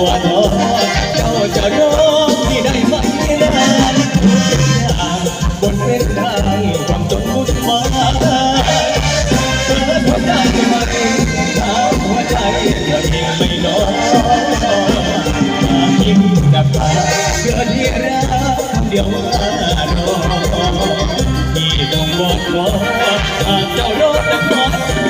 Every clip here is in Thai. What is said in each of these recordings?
ตัวน้อเจ้าจะรอที่ได้ไหมนานบนเส้นทางความจนมุ่งมาเธอหัวใจมาเองถามหัวใจเธอเองไม่น้อยมายิ้มกับตาเกิดที่รักเดียวมารอที่ต้องบอกว่าเจ้ารอดจะ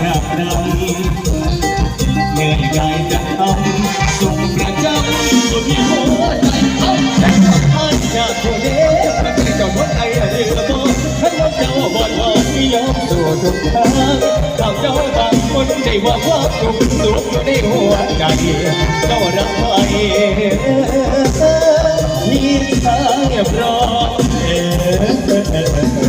เจ้าคนเรับรองใส่สิยอมลำบากแบบนั้นเหนื่อยกายจะทำส่งประจำตัวมีหัวใจเอาแต่ท่านอยากตัวเด็กมันไม่เจ้าคนไทยเรือบ่ท่านว่าเจ้าบ่นว่าที่ยอมสู่ทุกทางข้าวเจ้าบางคนได้ว่าความสุขสุขในหัวใจเจ้ารับไว้นี่ทางเรียบร้อย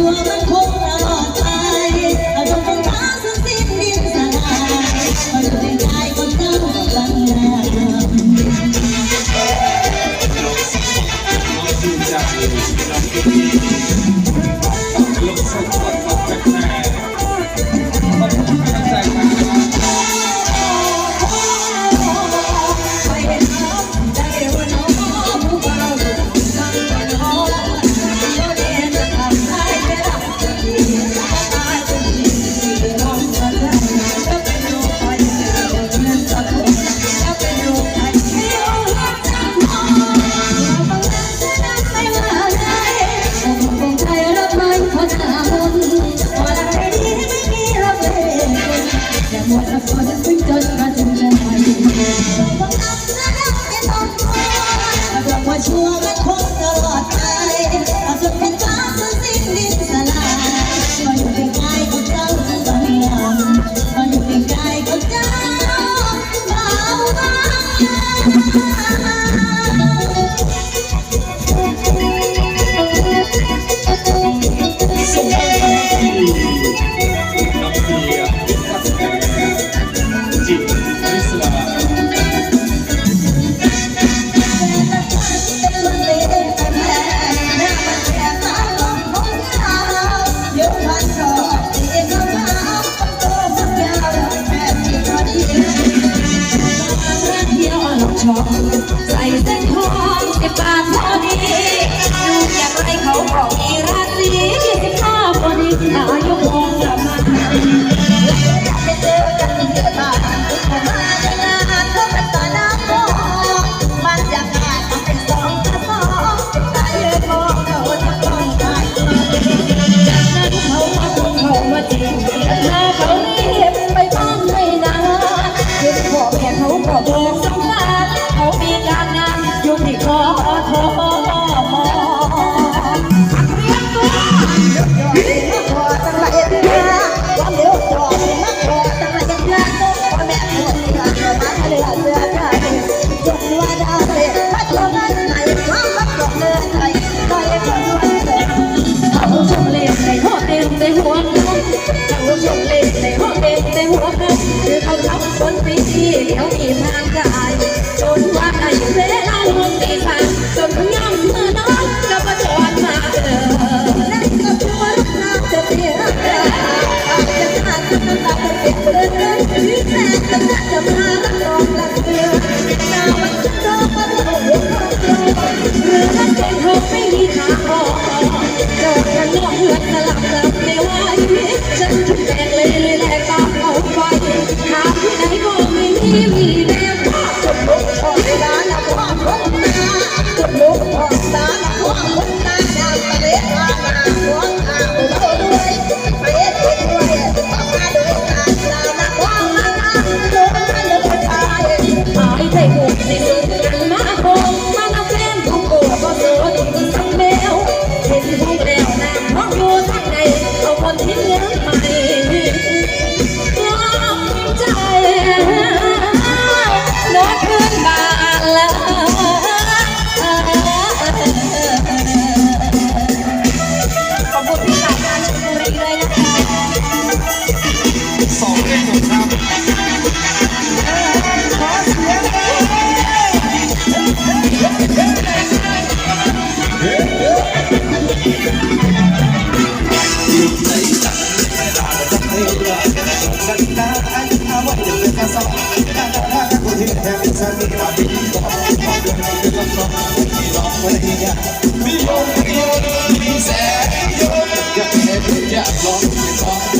เร help สองเ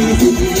you.